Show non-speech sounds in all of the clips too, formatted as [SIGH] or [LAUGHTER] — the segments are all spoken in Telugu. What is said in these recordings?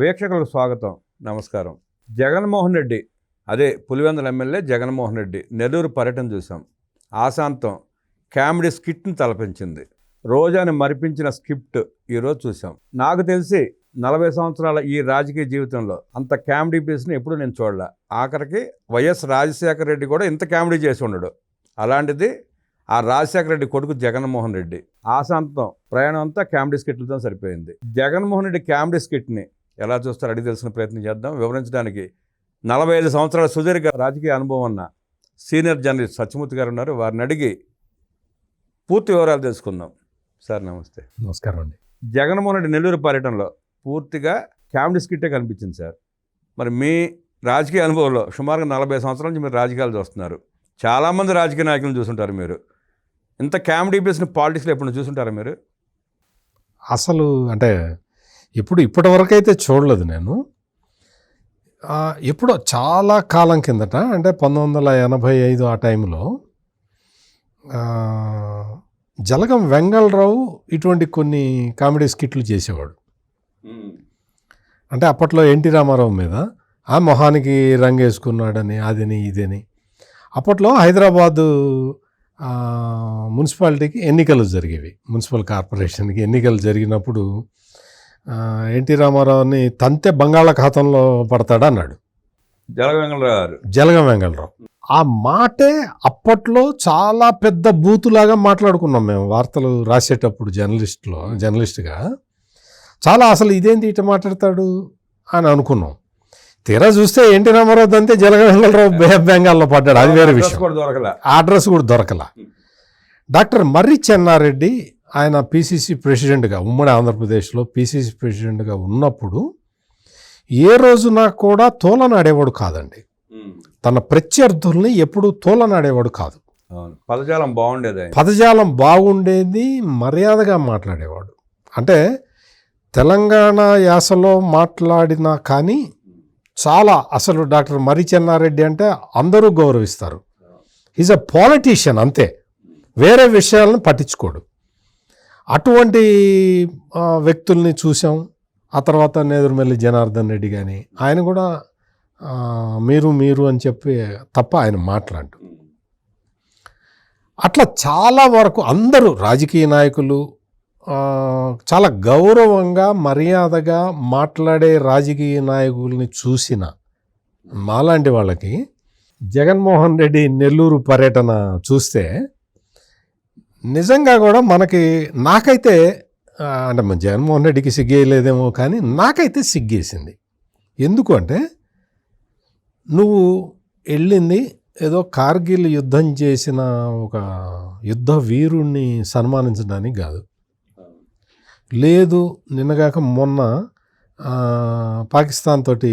వీక్షకులకు స్వాగతం. నమస్కారం. జగన్మోహన్ రెడ్డి అదే పులివెందుల ఎమ్మెల్యే జగన్మోహన్ రెడ్డి నెల్లూరు పర్యటన చూసాం ఆశాంతం కామెడీ స్కిట్ని తలపించింది. రోజాని మరిపించిన స్క్రిప్ట్ ఈరోజు చూసాం నాకు తెలిసి నలభై సంవత్సరాల ఈ రాజకీయ జీవితంలో అంత కామెడీ పీస్ని ఎప్పుడు నేను చూడలే. ఆఖరికి వైఎస్ రాజశేఖర రెడ్డి కూడా ఇంత కామెడీ చేసి ఉండడు. అలాంటిది ఆ రాజశేఖర రెడ్డి కొడుకు జగన్మోహన్ రెడ్డి. ఆశాంతం ప్రయాణం అంతా కామెడీ స్కిట్లతో సరిపోయింది. జగన్మోహన్ రెడ్డి కామెడీ స్కిట్ని ఎలా చూస్తారో అడిగి తెలిసిన ప్రయత్నం చేద్దాం. వివరించడానికి నలభై ఐదు సంవత్సరాల సుదీర్ఘ రాజకీయ అనుభవం ఉన్న సీనియర్ జర్నలిస్ట్ సత్యమూర్తి గారు ఉన్నారు. వారిని అడిగి పూర్తి వివరాలు తెలుసుకుందాం. సార్ నమస్తే. నమస్కారం అండి. జగన్మోహన్ రెడ్డి నెల్లూరు పర్యటనలో పూర్తిగా కామెడీ స్కిట్టే కనిపించింది సార్. మరి మీ రాజకీయ అనుభవంలో సుమారుగా నలభై సంవత్సరాల నుంచి మీరు రాజకీయాలు చూస్తున్నారు. చాలామంది రాజకీయ నాయకులను చూసుంటారు మీరు. ఇంత కామెడీ బేస్ని పాలిటిక్స్లో ఎప్పుడు చూసుంటారా మీరు? అసలు అంటే ఇప్పుడు ఇప్పటి వరకు అయితే చూడలేదు నేను. ఎప్పుడో చాలా కాలం కిందట అంటే పంతొమ్మిది వందల ఎనభై ఐదు ఆ టైంలో జలగం వెంగళరావు ఇటువంటి కొన్ని కామెడీ స్కిట్లు చేసేవాడు. అంటే అప్పట్లో ఎన్టీ రామారావు మీద ఆ మొహానికి రంగు వేసుకున్నాడని అదని ఇదని. అప్పట్లో హైదరాబాదు మున్సిపాలిటీకి ఎన్నికలు జరిగేవి. మున్సిపల్ కార్పొరేషన్కి ఎన్నికలు జరిగినప్పుడు ఎన్టీ రామారావుని తంతే బంగాళాఖాతంలో పడతాడు అన్నాడు జలగంగళరావు జలగం వెంగళరావు ఆ మాటే అప్పట్లో చాలా పెద్ద బూతులాగా మాట్లాడుకున్నాం మేము వార్తలు రాసేటప్పుడు జర్నలిస్ట్లో జర్నలిస్ట్గా. చాలా అసలు ఇదేంటి ఇట మాట్లాడతాడు అని అనుకున్నాం. తీరా చూస్తే ఎన్టీ రామారావు అంతే జలగం వెంగళరావు బే బెంగాల్లో పడ్డాడు. అది వేరే విషయం. కూడా దొరకలే. ఆ అడ్రస్ కూడా దొరకల. డాక్టర్ మర్రి చెన్నారెడ్డి ఆయన పిసిసి ప్రెసిడెంట్గా ఉమ్మడి ఆంధ్రప్రదేశ్లో పిసిసి ప్రెసిడెంట్గా ఉన్నప్పుడు ఏ రోజున కూడా తోలనాడేవాడు కాదండి. తన ప్రత్యర్థుల్ని ఎప్పుడు తోలనాడేవాడు కాదు. పదజాలం బాగుండేది. పదజాలం బాగుండేది మర్యాదగా మాట్లాడేవాడు. అంటే తెలంగాణ యాసలో మాట్లాడినా కానీ చాలా అసలు డాక్టర్ మర్రి చెన్నారెడ్డి అంటే అందరూ గౌరవిస్తారు. ఈజ్ అ పాలిటీషియన్ అంతే. వేరే విషయాలను పట్టించుకోడు. అటువంటి వ్యక్తుల్ని చూసాం ఆ తర్వాత నేదురుమల్లి జనార్దన్ రెడ్డి కానీ ఆయన కూడా మీరు మీరు అని చెప్పి తప్ప ఆయన మాట్లాడు. అట్లా చాలా వరకు అందరూ రాజకీయ నాయకులు చాలా గౌరవంగా మర్యాదగా మాట్లాడే రాజకీయ నాయకుల్ని చూసిన మాలాంటి వాళ్ళకి జగన్మోహన్ రెడ్డి నెల్లూరు పర్యటన చూస్తే నిజంగా కూడా మనకి నాకైతే అంటే జగన్మోహన్ రెడ్డికి సిగ్గేయలేదేమో కానీ నాకైతే సిగ్గేసింది. ఎందుకు అంటే నువ్వు వెళ్ళింది ఏదో కార్గిల్ యుద్ధం చేసిన ఒక యుద్ధ వీరుణ్ణి సన్మానించడానికి కాదు. లేదు నిన్నగాక మొన్న పాకిస్తాన్ తోటి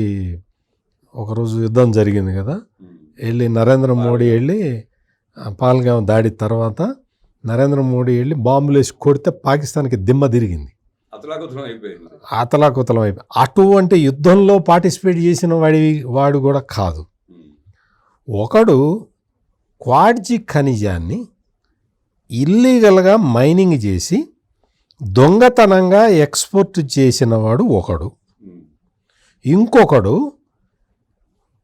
ఒకరోజు యుద్ధం జరిగింది కదా. వెళ్ళి నరేంద్ర మోడీ వెళ్ళి ఆ, పాల్గాం దాడి తర్వాత నరేంద్ర మోడీ వెళ్ళి బాంబులు వేసి కొడితే పాకిస్తాన్కి దిమ్మ తిరిగింది. అతలాకుతలం అయిపోయి అటువంటి యుద్ధంలో పార్టిసిపేట్ చేసిన వాడి వాడు కూడా కాదు. ఒకడు క్వాడ్జి ఖనిజాన్ని ఇల్లీగల్గా మైనింగ్ చేసి దొంగతనంగా ఎక్స్పోర్ట్ చేసిన వాడు ఒకడు. ఇంకొకడు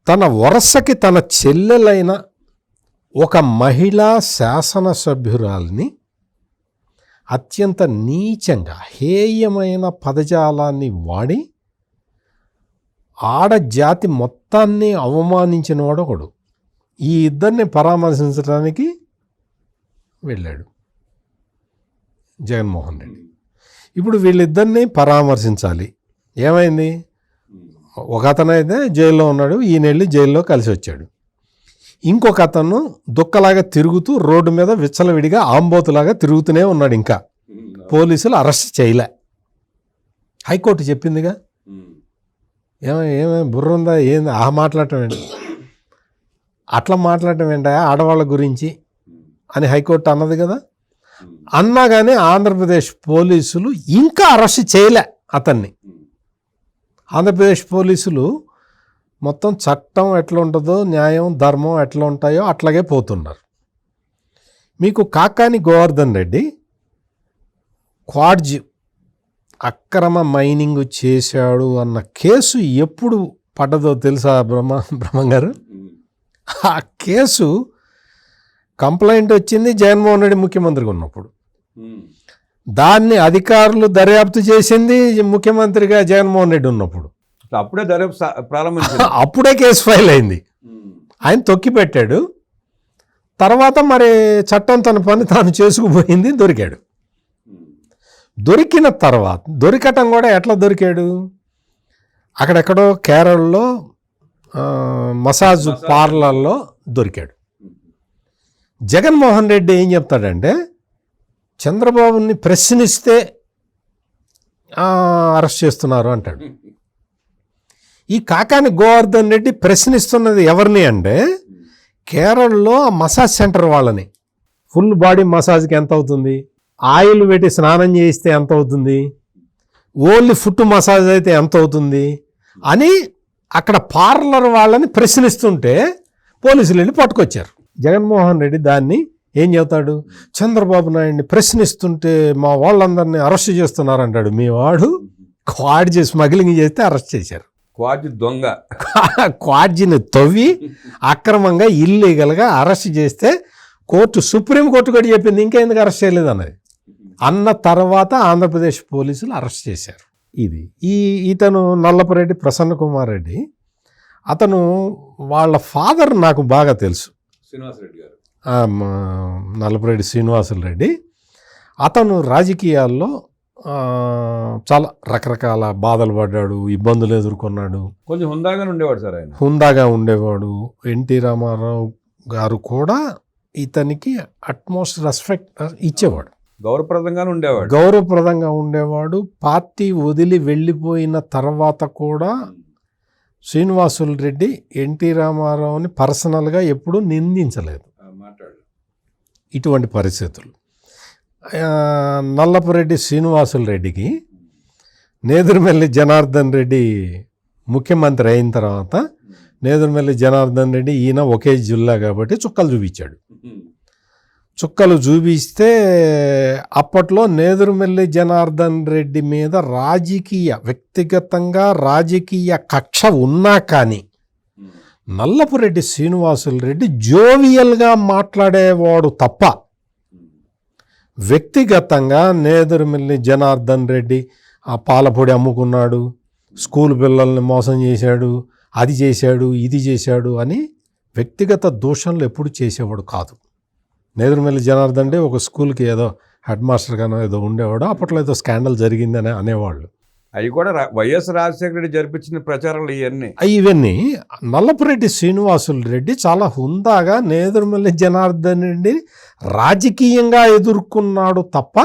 తన వరసకి తన చెల్లెలైన ఒక మహిళా శాసనసభ్యురాల్ని అత్యంత నీచంగా హేయమైన పదజాలాన్ని వాడి ఆడజాతి మొత్తాన్ని అవమానించిన వాడు ఒకడు ఈ ఇద్దరిని పరామర్శించడానికి వెళ్ళాడు జగన్మోహన్ రెడ్డి. ఇప్పుడు వీళ్ళిద్దరిని పరామర్శించాలి. ఏమైంది? ఒక అతనైతే జైల్లో ఉన్నాడు ఈయన వెళ్ళి జైల్లో కలిసి వచ్చాడు ఇంకొక అతను దుక్కలాగా తిరుగుతూ రోడ్డు మీద విచ్చలవిడిగా ఆంబోతులాగా తిరుగుతూనే ఉన్నాడు ఇంకా. పోలీసులు అరెస్ట్ చేయలే. హైకోర్టు చెప్పిందిగా? ఏమో ఏమే బుర్ర ఉందా ఏంది? ఆ మాట్లాడటం ఏంటి? అట్లా మాట్లాడటం ఏంటా ఆడవాళ్ళ గురించి అని హైకోర్టు అన్నది కదా? అన్నా కానీ ఆంధ్రప్రదేశ్ పోలీసులు ఇంకా అరెస్ట్ చేయలే అతన్ని. ఆంధ్రప్రదేశ్ పోలీసులు మొత్తం చట్టం ఎట్లా ఉంటుందో న్యాయం ధర్మం ఎట్లా ఉంటాయో అట్లాగే పోతున్నారు. మీకు కాకాని గోవర్ధన్ రెడ్డి క్వాడ్జ్ అక్రమ మైనింగ్ చేశాడు అన్న కేసు ఎప్పుడు పడ్డదో తెలుసా బ్రహ్మ బ్రహ్మం గారు? ఆ కేసు కంప్లైంట్ వచ్చింది జగన్మోహన్ రెడ్డి ముఖ్యమంత్రిగా ఉన్నప్పుడు. దాన్ని అధికారులు దర్యాప్తు చేసింది ముఖ్యమంత్రిగా జగన్మోహన్ రెడ్డి ఉన్నప్పుడు. అప్పుడే దర్యాప్తు ప్రారంభించింది. [LAUGHS] అప్పుడే కేసు ఫైల్ అయింది. ఆయన తొక్కి పెట్టాడు. తర్వాత మరి చట్టం తన పని తాను చేసుకుపోయింది దొరికాడు. దొరికిన తర్వాత దొరికటం కూడా ఎట్లా దొరికాడు? అక్కడెక్కడో కేరళలో మసాజ్ పార్లర్లో దొరికాడు. జగన్మోహన్ రెడ్డి ఏం చెప్తాడంటే చంద్రబాబుని ప్రశ్నిస్తే అరెస్ట్ చేస్తున్నారు అంటాడు. [LAUGHS] ఈ కాకాని గోవర్ధన్ రెడ్డి ప్రశ్నిస్తున్నది ఎవరిని అంటే కేరళలో ఆ మసాజ్ సెంటర్ వాళ్ళని. ఫుల్ బాడీ మసాజ్కి ఎంత అవుతుంది? ఆయిల్ పెట్టి స్నానం చేయిస్తే ఎంత అవుతుంది? ఓన్లీ ఫుట్ మసాజ్ అయితే ఎంత అవుతుంది? అని అక్కడ పార్లర్ వాళ్ళని ప్రశ్నిస్తుంటే పోలీసులు వెళ్ళి పట్టుకొచ్చారు. జగన్మోహన్ రెడ్డి దాన్ని ఏం చెబుతాడు? చంద్రబాబు నాయుడిని ప్రశ్నిస్తుంటే మా వాళ్ళందరినీ అరెస్ట్ చేస్తున్నారంటాడు. మీ వాడు చేసి స్మగ్లింగ్ చేస్తే అరెస్ట్ చేశారు. క్వాజి దొంగ. [LAUGHS] క్వాడ్జీని తవ్వి అక్రమంగా ఇల్లీగల్గా అరెస్ట్ చేస్తే కోర్టు సుప్రీం కోర్టు కూడా చెప్పింది ఇంకెందుకు అరెస్ట్ చేయలేదు అన్నది. అన్న తర్వాత ఆంధ్రప్రదేశ్ పోలీసులు అరెస్ట్ చేశారు. ఇది. ఈ ఇతను నల్లపరెడ్డి ప్రసన్న కుమార్ రెడ్డి. అతను వాళ్ళ ఫాదర్ నాకు బాగా తెలుసు. శ్రీనివాసరెడ్డి గారు. నల్లపరెడ్డి శ్రీనివాసులు రెడ్డి. అతను రాజకీయాల్లో చాలా రకరకాల బాధలు పడ్డాడు ఇబ్బందులు ఎదుర్కొన్నాడు. కొంచెం హుందాగానే ఉండేవాడు సార్ ఆయన. హుందాగా ఉండేవాడు. ఎన్టీ రామారావు గారు కూడా ఇతనికి అట్మోస్ట్ రెస్పెక్ట్ ఇచ్చేవాడు. గౌరవప్రదంగానే ఉండేవాడు. గౌరవప్రదంగా ఉండేవాడు. పార్టీ వదిలి వెళ్ళిపోయిన తర్వాత కూడా శ్రీనివాసులు రెడ్డి ఎన్టీ రామారావుని పర్సనల్గా ఎప్పుడూ నిందించలేదు. ఇటువంటి పరిస్థితులు. నల్లపురెడ్డి శ్రీనివాసులు రెడ్డికి నేదురుమెల్లి జనార్దన్ రెడ్డి ముఖ్యమంత్రి అయిన తర్వాత నేదురుమెల్లి జనార్దన్ రెడ్డి ఈయన ఒకే జిల్లా కాబట్టి చుక్కలు చూపించాడు. చుక్కలు చూపిస్తే అప్పట్లో నేదురుమెల్లి జనార్దన్ రెడ్డి మీద రాజకీయ వ్యక్తిగతంగా రాజకీయ కక్ష ఉన్నా కానీ నల్లపురెడ్డి శ్రీనివాసులు రెడ్డి జోవియల్గా మాట్లాడేవాడు తప్ప వ్యక్తిగతంగా నేదురుమిల్లి జనార్దన్ రెడ్డి ఆ పాలపొడి అమ్ముకున్నాడు స్కూల్ పిల్లల్ని మోసం చేశాడు అది చేశాడు ఇది చేశాడు అని వ్యక్తిగత దూషణలు ఎప్పుడు చేసేవాడు కాదు. నేదురుమిల్లి జనార్దన్ రెడ్డి ఒక స్కూల్కి ఏదో హెడ్ మాస్టర్గానో ఏదో ఉండేవాడు అప్పట్లో ఏదో స్కాండల్ జరిగిందని అనేవాళ్ళు. అవి కూడా రా- వైఎస్ రాజశేఖర రెడ్డి జరిపించిన ప్రచారాలు ఇవన్నీ ఇవన్నీ నల్లపురెడ్డి శ్రీనివాసులు రెడ్డి చాలా హుందాగా నేదురుమల్లి జనార్దన్ రెడ్డి రాజకీయంగా ఎదుర్కొన్నాడు తప్ప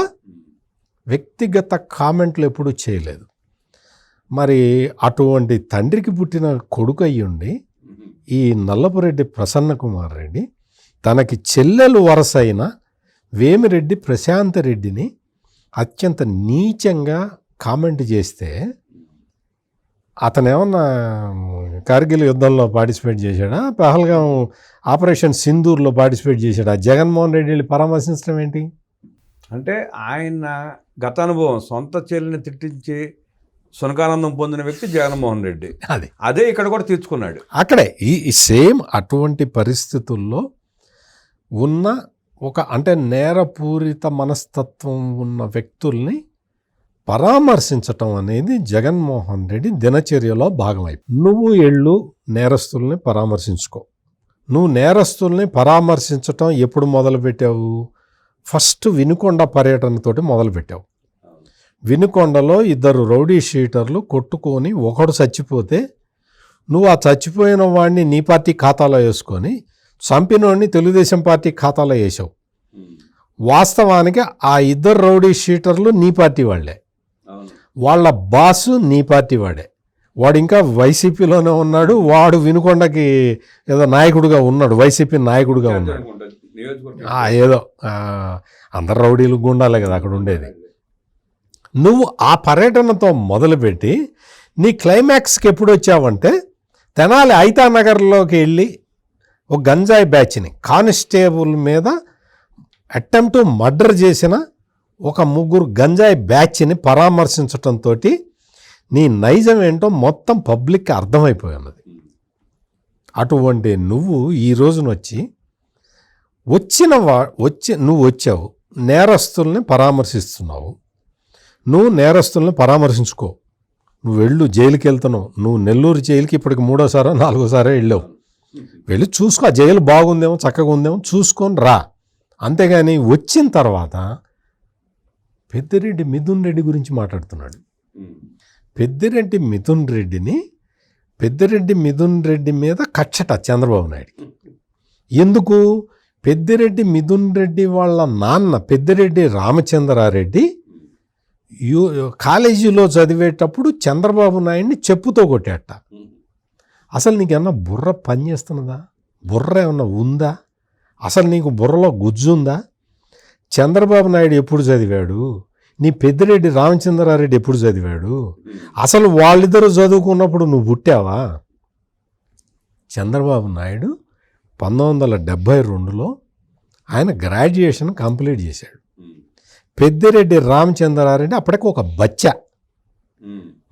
వ్యక్తిగత కామెంట్లు ఎప్పుడూ చేయలేదు. మరి అటువంటి తండ్రికి పుట్టిన కొడుకు అయ్యుండి ఈ నల్లపురెడ్డి ప్రసన్న కుమార్ రెడ్డి తనకి చెల్లెలు వరస అయిన వేమిరెడ్డి ప్రశాంత్ రెడ్డిని అత్యంత నీచంగా కామెంట్ చేస్తే అతను ఏమన్నా కార్గిల్ యుద్ధంలో పార్టిసిపేట్ చేశాడా? పహల్గాం ఆపరేషన్ సింధూర్లో పార్టిసిపేట్ చేశాడా? జగన్మోహన్ రెడ్డి వెళ్ళి పరామర్శించడం ఏంటి? అంటే ఆయన గత అనుభవం సొంత చెల్లిని తిట్టించి సునకానందం పొందిన వ్యక్తి జగన్మోహన్ రెడ్డి. అది. అదే ఇక్కడ కూడా తీర్చుకున్నాడు. అక్కడే ఈ ఈ సేమ్ అటువంటి పరిస్థితుల్లో ఉన్న ఒక అంటే నేరపూరిత మనస్తత్వం ఉన్న వ్యక్తుల్ని పరామర్శించటం అనేది జగన్మోహన్ రెడ్డి దినచర్యలో భాగమైంది నువ్వు ఎళ్ళు నేరస్తుల్ని పరామర్శించుకో. నువ్వు నేరస్తుల్ని పరామర్శించటం ఎప్పుడు మొదలుపెట్టావు? ఫస్ట్ వినుకొండ పర్యటనతోటి మొదలుపెట్టావు. వినుకొండలో ఇద్దరు రౌడీ షీటర్లు కొట్టుకొని ఒకడు చచ్చిపోతే నువ్వు ఆ చచ్చిపోయిన వాడిని నీ పార్టీ ఖాతాలో వేసుకొని చంపినోడిని తెలుగుదేశం పార్టీ ఖాతాలో వేసావు. వాస్తవానికి ఆ ఇద్దరు రౌడీ షీటర్లు నీ పార్టీ వాళ్ళే. వాళ్ళ బాసు నీ పార్టీ వాడే. వాడు ఇంకా వైసీపీలోనే ఉన్నాడు వాడు వినుకొండకి ఏదో నాయకుడిగా ఉన్నాడు వైసీపీ నాయకుడిగా ఉన్నాడు. ఏదో అందరు రౌడీలు గుండాలే కదా అక్కడ ఉండేది. నువ్వు ఆ పర్యటనతో మొదలుపెట్టి నీ క్లైమాక్స్కి ఎప్పుడు వచ్చావంటే తెనాలి ఐతానగర్లోకి వెళ్ళి ఒక గంజాయి బ్యాచ్ని కానిస్టేబుల్ మీద అటెంప్ట్ మర్డర్ చేసిన ఒక ముగ్గురు గంజాయి బ్యాచ్ని పరామర్శించటంతో నీ నైజం ఏంటో మొత్తం పబ్లిక్కి అర్థమైపోయి ఉన్నది అటువంటి నువ్వు ఈ రోజున వచ్చి వచ్చిన వా వచ్చి నువ్వు వచ్చావు నేరస్తుల్ని పరామర్శిస్తున్నావు. నువ్వు నేరస్తుల్ని పరామర్శించుకో. నువ్వు వెళ్ళు జైలుకి వెళ్తున్నావు నువ్వు నెల్లూరు జైలుకి ఇప్పటికి మూడోసారో నాలుగోసారో వెళ్ళావు. వెళ్ళి చూసుకో ఆ జైలు బాగుందేమో చక్కగా ఉందేమో చూసుకొని రా. అంతేగాని వచ్చిన తర్వాత పెద్దిరెడ్డి మిథున్ రెడ్డి గురించి మాట్లాడుతున్నాడు. పెద్దిరెడ్డి మిథున్ రెడ్డిని పెద్దిరెడ్డి మిథున్ రెడ్డి మీద కచ్చట చంద్రబాబు నాయుడు ఎందుకు? పెద్దిరెడ్డి మిథున్ రెడ్డి వాళ్ళ నాన్న పెద్దిరెడ్డి రామచంద్రారెడ్డి యు కాలేజీలో చదివేటప్పుడు చంద్రబాబు నాయుడిని చెప్పుతో కొట్టాట. అసలు నీకేమన్నా బుర్ర పనిచేస్తున్నదా? బుర్ర ఏమన్నా ఉందా? అసలు నీకు బుర్రలో గుజ్జు ఉందా చంద్రబాబు నాయుడు ఎప్పుడు చదివాడు? నీ పెద్దిరెడ్డి రామచంద్రారెడ్డి ఎప్పుడు చదివాడు? అసలు వాళ్ళిద్దరూ చదువుకున్నప్పుడు నువ్వు పుట్టావా? చంద్రబాబు నాయుడు పంతొమ్మిది వందల డెబ్భై రెండులో ఆయన గ్రాడ్యుయేషన్ కంప్లీట్ చేశాడు. పెద్దిరెడ్డి రామచంద్రారెడ్డి అప్పటికి ఒక బచ్చ.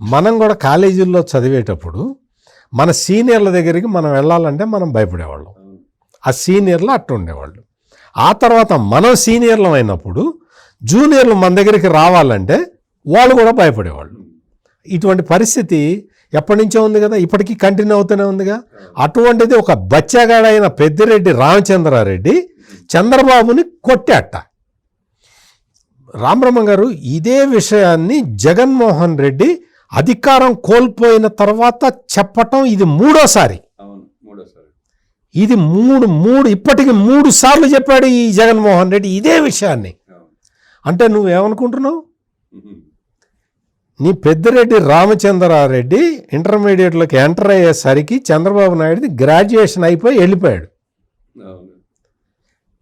మనం కూడా కాలేజీల్లో చదివేటప్పుడు మన సీనియర్ల దగ్గరికి మనం వెళ్ళాలంటే మనం భయపడేవాళ్ళం. ఆ సీనియర్లు అట్టు ఉండేవాళ్ళు ఆ తర్వాత మనం సీనియర్లం అయినప్పుడు జూనియర్లు మన దగ్గరికి రావాలంటే వాళ్ళు కూడా భయపడేవాళ్ళు. ఇటువంటి పరిస్థితి ఎప్పటి నుంచో ఉంది కదా ఇప్పటికీ కంటిన్యూ అవుతూనే ఉందిగా. అటువంటిది ఒక బచ్చగాడైన పెద్దిరెడ్డి రామచంద్రారెడ్డి చంద్రబాబుని కొట్టాట. రామబ్రహ్మ గారు ఇదే విషయాన్ని జగన్మోహన్ రెడ్డి అధికారం కోల్పోయిన తర్వాత చెప్పటం ఇది మూడోసారి మూడోసారి. ఇది మూడు మూడు ఇప్పటికి మూడు సార్లు చెప్పాడు ఈ జగన్మోహన్ రెడ్డి ఇదే విషయాన్ని. అంటే నువ్వేమనుకుంటున్నావు? నీ పెద్దిరెడ్డి రామచంద్రారెడ్డి ఇంటర్మీడియట్లోకి ఎంటర్ అయ్యేసరికి చంద్రబాబు నాయుడుది గ్రాడ్యుయేషన్ అయిపోయి వెళ్ళిపోయాడు.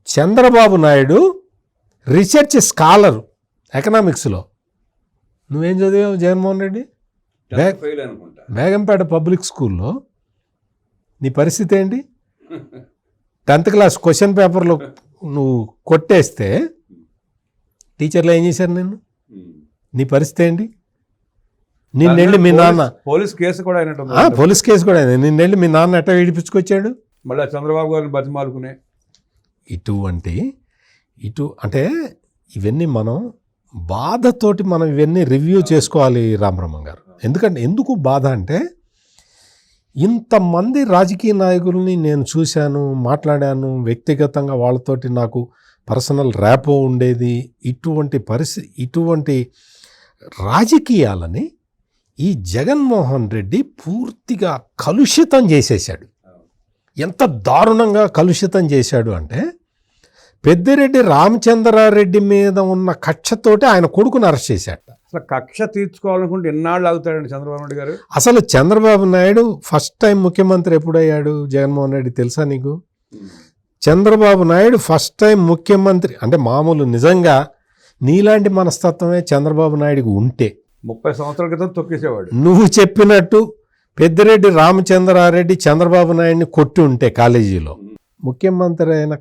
చంద్రబాబు నాయుడు రీసెర్చ్ స్కాలర్ ఎకనామిక్స్లో. నువ్వేం చదివావు జగన్మోహన్ రెడ్డి? బేగంపేట పబ్లిక్ స్కూల్లో. నీ పరిస్థితి ఏంటి? టెన్త్ క్లాస్ క్వశ్చన్ పేపర్లో నువ్వు కొట్టేస్తే టీచర్లు ఏం చేశారు నేను నీ పరిస్థితి ఏంటి? నిన్నెళ్ళి మీ నాన్న పోలీస్ కేసు కూడా అయినట్టు పోలీస్ కేసు కూడా అయింది నిన్నెళ్ళి మీ నాన్న ఎట్లా విడిపించుకొచ్చాడు మళ్ళీ చంద్రబాబు గారిని బతిమాలుకునే. ఇటువంటి ఇటు అంటే ఇవన్నీ మనం బాధతోటి మనం ఇవన్నీ రివ్యూ చేసుకోవాలి రామబ్రహ్మ గారు. ఎందుకంటే ఎందుకు బాధ అంటే ఇంతమంది రాజకీయ నాయకుల్ని నేను చూశాను మాట్లాడాను వ్యక్తిగతంగా వాళ్ళతోటి నాకు పర్సనల్ ర్యాపో ఉండేది. ఇటువంటి పరిస్థితి ఇటువంటి రాజకీయాలని ఈ జగన్మోహన్ రెడ్డి పూర్తిగా కలుషితం చేసేసాడు ఎంత దారుణంగా కలుషితం చేశాడు అంటే పెద్దిరెడ్డి రామచంద్రారెడ్డి మీద ఉన్న కక్షతోటి ఆయన కొడుకుని అరెస్ట్ చేశాడు. అసలు కక్ష తీర్చుకోవాలనుకుంటే ఎన్నాళ్ళు అవుతాడండి చంద్రబాబు నాయుడు గారు? అసలు చంద్రబాబు నాయుడు ఫస్ట్ టైం ముఖ్యమంత్రి ఎప్పుడయ్యాడు జగన్మోహన్ రెడ్డి తెలుసా నీకు? చంద్రబాబు నాయుడు ఫస్ట్ టైం ముఖ్యమంత్రి అంటే మామూలు నిజంగా నీలాంటి మనస్తత్వమే చంద్రబాబు నాయుడుకి ఉంటే. ముప్పై సంవత్సరాల క్రితం తొక్కేసేవాడు. నువ్వు చెప్పినట్టు పెద్దిరెడ్డి రామచంద్రారెడ్డి చంద్రబాబు నాయుడిని కొట్టి ఉంటే కాలేజీలో. ముఖ్యమంత్రి అయిన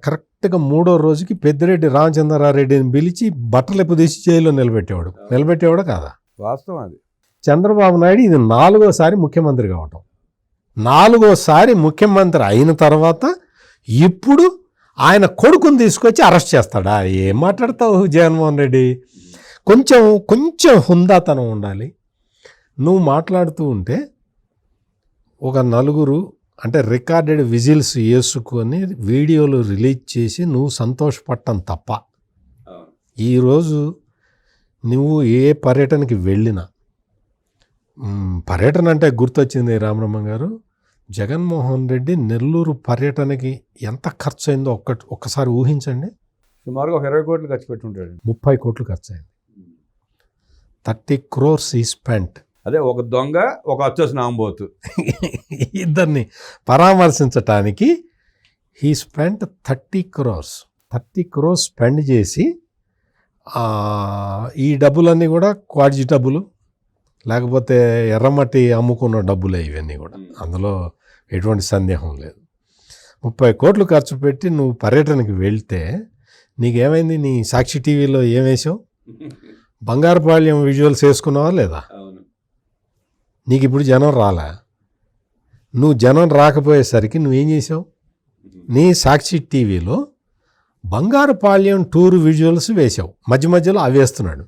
కరెక్ట్గా మూడో రోజుకి పెద్దిరెడ్డి రామచంద్రారెడ్డిని పిలిచి బట్టలు తీసి జైల్లో నిలబెట్టేవాడు? నిలబెట్టేవాడు కాదా? వాస్తవం అది. చంద్రబాబు నాయుడు ఇది నాలుగోసారి ముఖ్యమంత్రి కావటం నాలుగోసారి ముఖ్యమంత్రి అయిన తర్వాత ఇప్పుడు ఆయన కొడుకుని తీసుకొచ్చి అరెస్ట్ చేస్తాడా? ఏం మాట్లాడతావు జగన్మోహన్ రెడ్డి? కొంచెం కొంచెం హుందాతనం ఉండాలి. నువ్వు మాట్లాడుతూ ఉంటే ఒక నలుగురు అంటే రికార్డెడ్ విజిల్స్ వేసుకొని వీడియోలు రిలీజ్ చేసి నువ్వు సంతోషపడటం తప్ప. ఈరోజు నువ్వు ఏ పర్యటనకి వెళ్ళినా పర్యటన అంటే గుర్తొచ్చింది రామరమ్మ గారు జగన్మోహన్ రెడ్డి నెల్లూరు పర్యటనకి ఎంత ఖర్చు అయిందో ఒక్క ఒక్కసారి ఊహించండి. సుమారుగా ఒక ఇరవై కోట్లు ఖర్చు పెట్టి ఉంటాడు ముప్పై కోట్లు ఖర్చు అయింది థర్టీ క్రోర్స్ ఈ స్పెంట్. అదే ఒక దొంగ ఒక వచ్చేసిన ఆంబోతు ఇద్దరిని పరామర్శించటానికి he spent thirty crores thirty crores spend చేసి ఈ డబ్బులన్నీ కూడా క్వాడ్జి డబ్బులు లేకపోతే ఎర్రమట్టి అమ్ముకున్న డబ్బులే ఇవన్నీ కూడా. అందులో ఎటువంటి సందేహం లేదు. ముప్పై కోట్లు ఖర్చు పెట్టి నువ్వు పర్యటనకి వెళ్తే నీకేమైంది? నీ సాక్షి టీవీలో ఏం వేసావు? [LAUGHS] బంగారుపాళ్యం విజువల్స్ వేసుకున్నావా లేదా? నీకు ఇప్పుడు జనం రాలా? నువ్వు జనం రాకపోయేసరికి నువ్వేం చేసావు? నీ సాక్షి టీవీలో బంగారుపాళ్యం టూర్ విజువల్స్ వేసావు మధ్య మధ్యలో అవి వేస్తున్నాడు.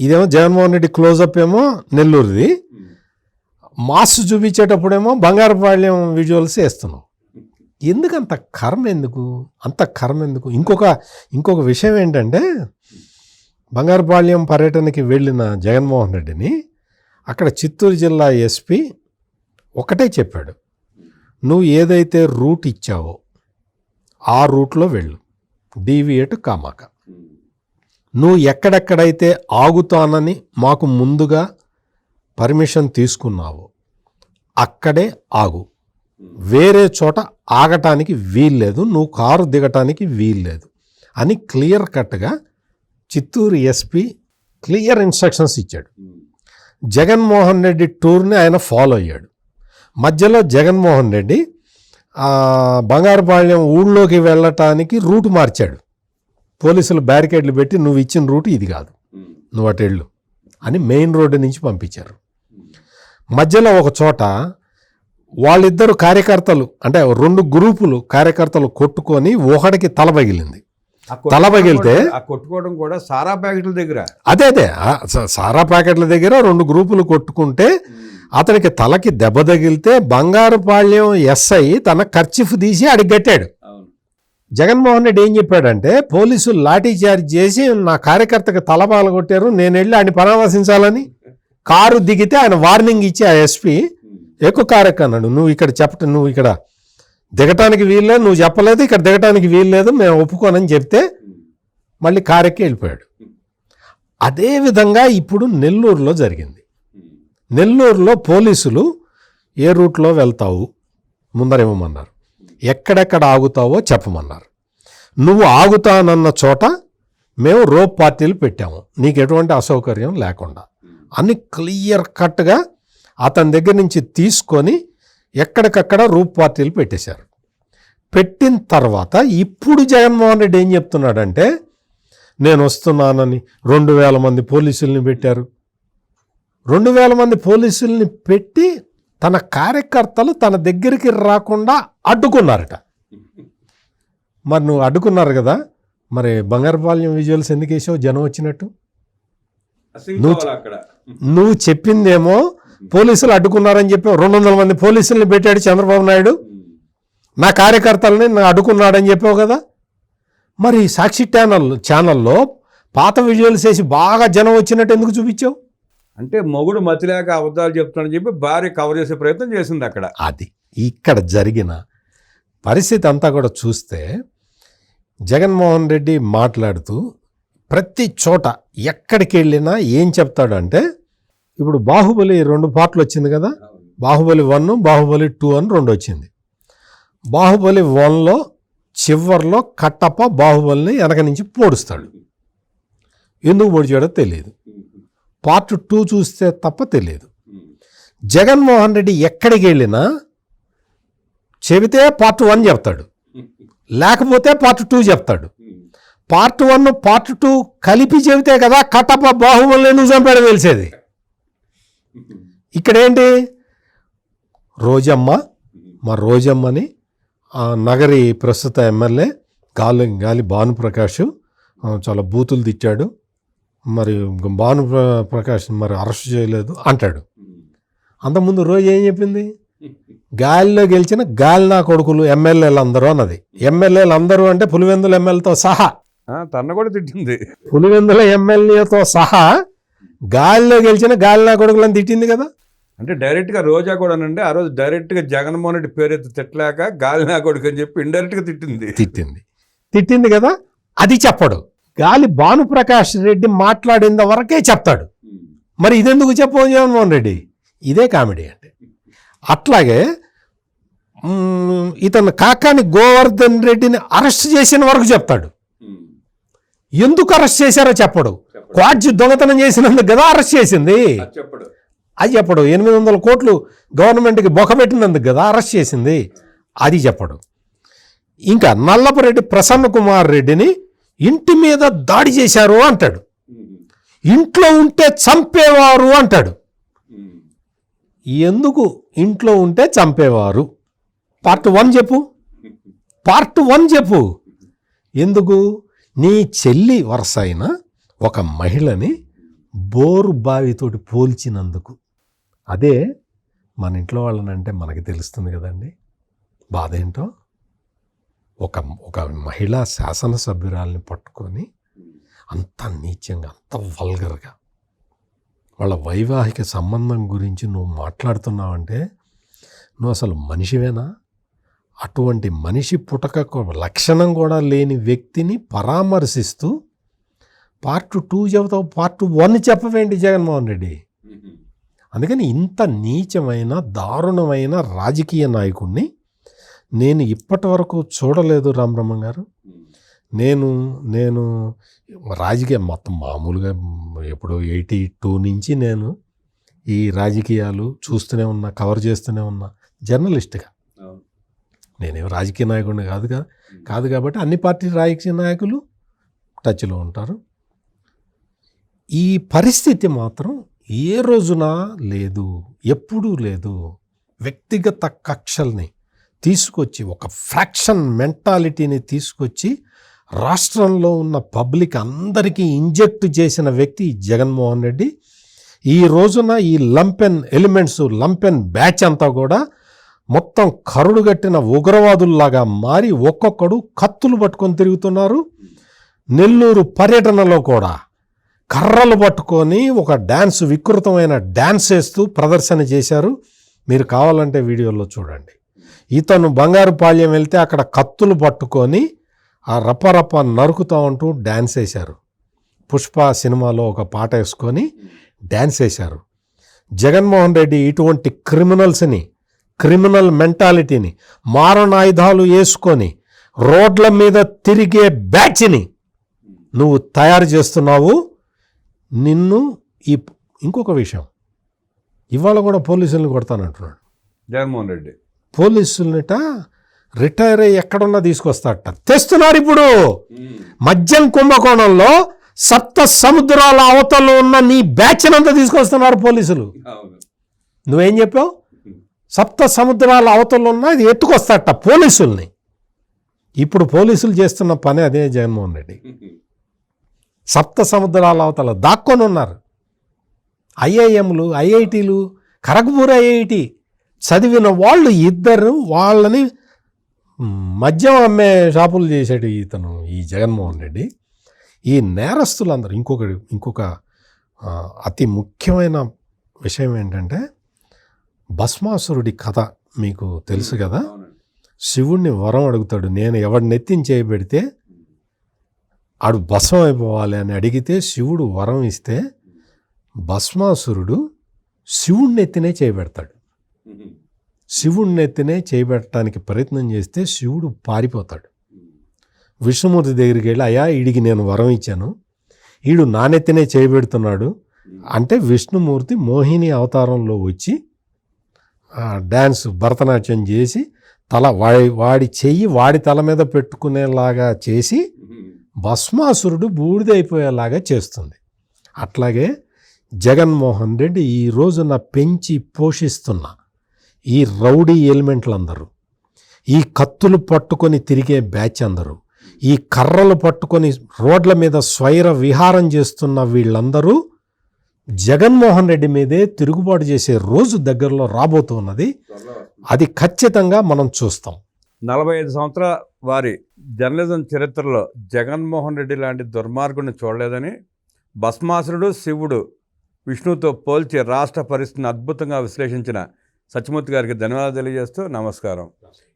ఇదేమో జగన్మోహన్ రెడ్డి క్లోజప్ ఏమో నెల్లూరుది. మాస్ చూపించేటప్పుడేమో బంగారుపాళ్యం విజువల్స్ వేస్తున్నావు. ఎందుకు అంత కర్మ ఎందుకు? అంత కర్మ ఎందుకు? ఇంకొక ఇంకొక విషయం ఏంటంటే బంగారుపాళ్యం పర్యటనకి వెళ్ళిన జగన్మోహన్ రెడ్డిని అక్కడ చిత్తూరు జిల్లా ఎస్పీ ఒకటే చెప్పాడు. నువ్వు ఏదైతే రూట్ ఇచ్చావో ఆ రూట్లో వెళ్ళు. డీవియేట్ కామాక. నువ్వు ఎక్కడెక్కడైతే ఆగుతానని మాకు ముందుగా పర్మిషన్ తీసుకున్నావో అక్కడే ఆగు. వేరే చోట ఆగటానికి వీల్లేదు. నువ్వు కారు దిగటానికి వీల్లేదు అని క్లియర్ కట్గా చిత్తూరు ఎస్పీ క్లియర్ ఇన్స్ట్రక్షన్స్ ఇచ్చాడు. జగన్మోహన్ రెడ్డి టూర్ని ఆయన ఫాలో అయ్యాడు. మధ్యలో జగన్మోహన్ రెడ్డి బంగారుపాళ్యం ఊళ్ళోకి వెళ్ళటానికి రూట్ మార్చాడు. పోలీసులు బ్యారికేడ్లు పెట్టి నువ్వు ఇచ్చిన రూట్ ఇది కాదు. నువ్వు అటెళ్ళు అని మెయిన్ రోడ్డు నుంచి పంపించారు. మధ్యలో ఒక చోట వాళ్ళిద్దరు కార్యకర్తలు అంటే రెండు గ్రూపులు కార్యకర్తలు కొట్టుకొని ఒకడికి తల పగిలింది. తల పగిలితే? కొట్టుకోవడం కూడా సారా ప్యాకెట్ల దగ్గర. అదే అదే. సారా ప్యాకెట్ల దగ్గర రెండు గ్రూపులు కొట్టుకుంటే అతనికి తలకి దెబ్బ తగిలితే బంగారుపాళ్యం ఎస్ఐ తన ఖర్చిఫ్ తీసి అడిగి కట్టాడు అవును. జగన్మోహన్ రెడ్డి ఏం చెప్పాడంటే పోలీసులు లాఠీ చార్జ్ చేసి నా కార్యకర్తకి తల కొట్టారు నేను వెళ్ళి ఆయన పరామర్శించాలని. కారు దిగితే ఆయన వార్నింగ్ ఇచ్చి ఆ ఎస్పీ ఎక్కువ కారెక్క అన్నాడు. నువ్వు ఇక్కడ చెప్పట నువ్వు ఇక్కడ దిగటానికి వీల్లేదు నువ్వు చెప్పలేదు ఇక్కడ దిగటానికి వీల్లేదు మేము ఒప్పుకోనని చెప్తే మళ్ళీ కారెక్కి వెళ్ళిపోయాడు. అదే విధంగా ఇప్పుడు నెల్లూరులో జరిగింది. నెల్లూరులో పోలీసులు ఏ రూట్లో వెళ్తావు? ముందరేమన్నారు. ఎక్కడెక్కడ ఆగుతావో చెప్పమన్నారు. నువ్వు ఆగుతానన్న చోట మేము రోప్ పార్టీలు పెట్టాము. నీకు ఎటువంటి అసౌకర్యం లేకుండా. అని క్లియర్ కట్గా అతని దగ్గర నుంచి తీసుకొని ఎక్కడికక్కడ రూప్ పార్టీలు పెట్టేశారు. పెట్టిన తర్వాత ఇప్పుడు జగన్మోహన్ రెడ్డి ఏం చెప్తున్నాడంటే నేను వస్తున్నానని రెండు వేల మంది పోలీసుల్ని పెట్టారు. రెండు వేల మంది పోలీసుల్ని పెట్టి తన కార్యకర్తలు తన దగ్గరికి రాకుండా అడ్డుకున్నారట. మరి నువ్వు అడ్డుకున్నారు కదా మరి బంగారుపాలెం విజువల్స్ ఎందుకు వేసావు? జనం వచ్చినట్టు. నువ్వు- నువ్వు చెప్పిందేమో పోలీసులు అడ్డుకున్నారని చెప్పి రెండు వందల మంది పోలీసుల్ని పెట్టాడు చంద్రబాబు నాయుడు. నా కార్యకర్తలని నా అడ్డుకున్నాడని చెప్పావు కదా. మరి సాక్షి ఛానల్ ఛానల్లో పాత విజువల్స్ వేసి బాగా జనం వచ్చినట్టు ఎందుకు చూపించావు? అంటే మొగుడు మతిలేక అబద్ధాలు చెప్తాడని చెప్పి భార్య కవర్ చేసే ప్రయత్నం చేసింది అక్కడ. అది ఇక్కడ జరిగిన పరిస్థితి అంతా కూడా చూస్తే జగన్మోహన్ రెడ్డి మాట్లాడుతూ ప్రతి చోట ఎక్కడికి వెళ్ళినా ఏం చెప్తాడు అంటే ఇప్పుడు బాహుబలి రెండు పాటలు వచ్చింది కదా? బాహుబలి వన్ బాహుబలి టూ అని రెండు వచ్చింది. బాహుబలి వన్లో చివర్లో కట్టప్ప బాహుబలిని వెనక నుంచి పోడుస్తాడు. ఎందుకు పొడిచాడో తెలియదు. పార్ట్ టూ చూస్తే తప్ప తెలియదు. జగన్మోహన్ రెడ్డి ఎక్కడికి వెళ్ళినా చెబితే పార్ట్ వన్ చెప్తాడు. లేకపోతే పార్ట్ టూ చెప్తాడు. పార్ట్ వన్ పార్ట్ టూ కలిపి చెబితే కదా కట్టప్ప బాహుబలిని నువ్వు చంపాడు తెలిసేది ఇక్కడ ఏంటి రోజమ్మ మా రోజమ్మని ఆ, నగరి ప్రస్తుత ఎమ్మెల్యే గాలి గాలి భానుప్రకాష్ చాలా బూతులు తిట్టాడు. మరి భాను ప్ర- ప్రకాష్ మరి అరెస్ట్ చేయలేదు అంటాడు. అంతకుముందు రోజు ఏం చెప్పింది? గాలిలో గెలిచిన గాలి నా కొడుకులు ఎమ్మెల్యేలు అందరూ అన్నది. ఎమ్మెల్యేలు అందరూ అంటే పులివెందుల ఎమ్మెల్యేతో సహా. తన కూడా తిట్టింది. పులివెందుల ఎమ్మెల్యేతో సహా గాలిలో గెలిచిన గాలి నా కొడుకులని తిట్టింది కదా. అంటే డైరెక్ట్గా రోజా కూడా అంటే ఆ రోజు డైరెక్ట్గా జగన్మోహన్ రెడ్డి పేరెత్తి తిట్టలేక గాలి నా కొడుకు అని చెప్పి ఇండైరెక్ట్గా తిట్టింది. తిట్టింది. తిట్టింది కదా అది చెప్పడు. గాలి భానుప్రకాష్ రెడ్డి మాట్లాడింది వరకే చెప్తాడు. మరి ఇదెందుకు చెప్పవు జగన్మోహన్ రెడ్డి? ఇదే కామెడీ అంటే. అట్లాగే ఇతను కాకాని గోవర్ధన్ రెడ్డిని అరెస్ట్ చేసిన వరకు చెప్తాడు. ఎందుకు అరెస్ట్ చేశారో చెప్పడు. క్వాడ్జి దొంగతనం చేసినందుకు కదా అరెస్ట్ చేసింది? అది చెప్పడు. ఎనిమిది వందల కోట్లు గవర్నమెంట్కి బొకబెట్టినందుకు కదా అరెస్ట్ చేసింది? అది చెప్పడు. ఇంకా నల్లపురెడ్డి ప్రసన్న కుమార్ రెడ్డిని ఇంటి మీద దాడి చేశారు అంటాడు. ఇంట్లో ఉంటే చంపేవారు అంటాడు. ఎందుకు ఇంట్లో ఉంటే చంపేవారు? పార్ట్ వన్ చెప్పు. [LAUGHS] పార్ట్ వన్ చెప్పు. ఎందుకు? నీ చెల్లి వరుస అయిన ఒక మహిళని బోరు బావితోటి పోల్చినందుకు. అదే మన ఇంట్లో వాళ్ళని అంటే మనకి తెలుస్తుంది కదండి. బాధ ఏంటో? ఒక ఒక మహిళా శాసనసభ్యురాల్ని పట్టుకొని అంత నీచంగా అంత వల్గర్గా వాళ్ళ వైవాహిక సంబంధం గురించి నువ్వు మాట్లాడుతున్నావంటే నువ్వు అసలు మనిషివేనా? అటువంటి మనిషి పుటక లక్షణం కూడా లేని వ్యక్తిని పరామర్శిస్తూ పార్ట్ టూ చెబుతావు పార్ట్ వన్ చెప్పవేంటి జగన్మోహన్ రెడ్డి? అందుకని ఇంత నీచమైన దారుణమైన రాజకీయ నాయకుడిని నేను ఇప్పటి వరకు చూడలేదు రామబ్రహ్మ గారు. నేను నేను రాజకీయ మొత్తం మామూలుగా ఎప్పుడో ఎయిటీ టూ నుంచి నేను ఈ రాజకీయాలు చూస్తూనే ఉన్నా కవర్ చేస్తూనే ఉన్నా జర్నలిస్ట్గా. నేనేం రాజకీయ నాయకుడిని కాదు కదా కాదు కాబట్టి అన్ని పార్టీ రాజకీయ నాయకులు టచ్లో ఉంటారు. ఈ పరిస్థితి మాత్రం ఏ రోజున లేదు ఎప్పుడూ లేదు. వ్యక్తిగత కక్షల్ని తీసుకొచ్చి ఒక ఫ్యాక్షన్ మెంటాలిటీని తీసుకొచ్చి రాష్ట్రంలో ఉన్న పబ్లిక్ అందరికీ ఇంజెక్ట్ చేసిన వ్యక్తి జగన్మోహన్ రెడ్డి. ఈ రోజున ఈ లంపెన్ ఎలిమెంట్స్ లంపెన్ బ్యాచ్ అంతా కూడా మొత్తం కరుడుగట్టిన ఉగ్రవాదుల్లాగా మారి ఒక్కొక్కడు కత్తులు పట్టుకొని తిరుగుతున్నారు. నెల్లూరు పర్యటనలో కూడా కర్రలు పట్టుకొని ఒక డ్యాన్స్ వికృతమైన డ్యాన్స్ వేస్తూ ప్రదర్శన చేశారు. మీరు కావాలంటే వీడియోలో చూడండి. ఇతను బంగారు పాళ్యం వెళ్తే అక్కడ కత్తులు పట్టుకొని ఆ రపరప నరుకుతూ ఉంటూ డ్యాన్స్ వేశారు. పుష్ప సినిమాలో ఒక పాట వేసుకొని డ్యాన్స్ వేశారు. జగన్మోహన్ రెడ్డి ఇటువంటి క్రిమినల్స్ని క్రిమినల్ మెంటాలిటీని మారణాయుధాలు వేసుకొని రోడ్ల మీద తిరిగే బ్యాచ్ని నువ్వు తయారు చేస్తున్నావు. నిన్ను ఈ ఇంకొక విషయం. ఇవాళ కూడా పోలీసుల్ని కొడతానంటున్నాడు జగన్మోహన్ రెడ్డి. పోలీసులనిట రిటైర్ అయ్యి ఎక్కడున్నా తీసుకొస్తాడట తెస్తున్నారు ఇప్పుడు. మద్యం కుంభకోణంలో సప్త సముద్రాల అవతల ఉన్న నీ బ్యాచ్ అంతా తీసుకొస్తున్నారు పోలీసులు. నువ్వేం చెప్పావు? సప్త సముద్రాల అవతల ఉన్న ఇది ఎత్తుకొస్తాడట పోలీసుల్ని. ఇప్పుడు పోలీసులు చేస్తున్న పని అదే జగన్మోహన్ రెడ్డి. సప్త సముద్రాల అవతల దాక్కొని ఉన్నారు. ఐఐఎంలు ఐఐటీలు ఖరగ్పూర్ ఐఐటి చదివిన వాళ్ళు ఇద్దరు వాళ్ళని మద్యం అమ్మే షాపులు చేసాడు ఇతను ఈ జగన్మోహన్ రెడ్డి. ఈ నేరస్తులందరూ ఇంకొక ఇంకొక అతి ముఖ్యమైన విషయం ఏంటంటే భస్మాసురుడి కథ మీకు తెలుసు కదా? శివుణ్ణి వరం అడుగుతాడు నేను ఎవడిని ఎత్తిని చేయబెడితే ఆడు భస్మం అయిపోవాలి అని అడిగితే శివుడు వరం ఇస్తే భస్మాసురుడు శివుణ్ణి ఎత్తినే చేయబెడతాడు శివుణ్ణి ఎత్తినే చేయబెట్టడానికి ప్రయత్నం చేస్తే శివుడు పారిపోతాడు. విష్ణుమూర్తి దగ్గరికి వెళ్ళి అయ్యా ఈడికి నేను వరం ఇచ్చాను. ఈడు నానెత్తినే చేయబెడుతున్నాడు అంటే విష్ణుమూర్తి మోహిని అవతారంలో వచ్చి డ్యాన్స్ భరతనాట్యం చేసి తల వాడి వాడి చెయ్యి వాడి తల మీద పెట్టుకునేలాగా చేసి భస్మాసురుడు బూడిదైపోయేలాగా చేస్తుంది. అట్లాగే జగన్మోహన్ రెడ్డి ఈ రోజున పెంచి పోషిస్తున్న ఈ రౌడీ ఎలిమెంట్లందరూ ఈ కత్తులు పట్టుకొని తిరిగే బ్యాచ్ అందరూ ఈ కర్రలు పట్టుకొని రోడ్ల మీద స్వైర విహారం చేస్తున్న వీళ్ళందరూ జగన్మోహన్ రెడ్డి మీదే తిరుగుబాటు చేసే రోజు దగ్గరలో రాబోతున్నది. అది ఖచ్చితంగా మనం చూస్తాం. నలభై ఐదు సంవత్సరాల వారి జర్నలిజం చరిత్రలో జగన్మోహన్ రెడ్డి లాంటి దుర్మార్గుడిని చూడలేదని భస్మాసురుడు శివుడు విష్ణువుతో పోల్చి రాష్ట్ర పరిస్థితిని అద్భుతంగా విశ్లేషించిన సత్యమూర్తి గారికి ధన్యవాదాలు తెలియజేస్తూ నమస్కారం.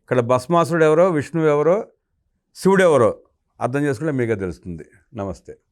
ఇక్కడ భస్మాసురుడు ఎవరో విష్ణువు ఎవరో శివుడు ఎవరో అర్థం చేసుకుంటే మీకే తెలుస్తుంది. నమస్తే.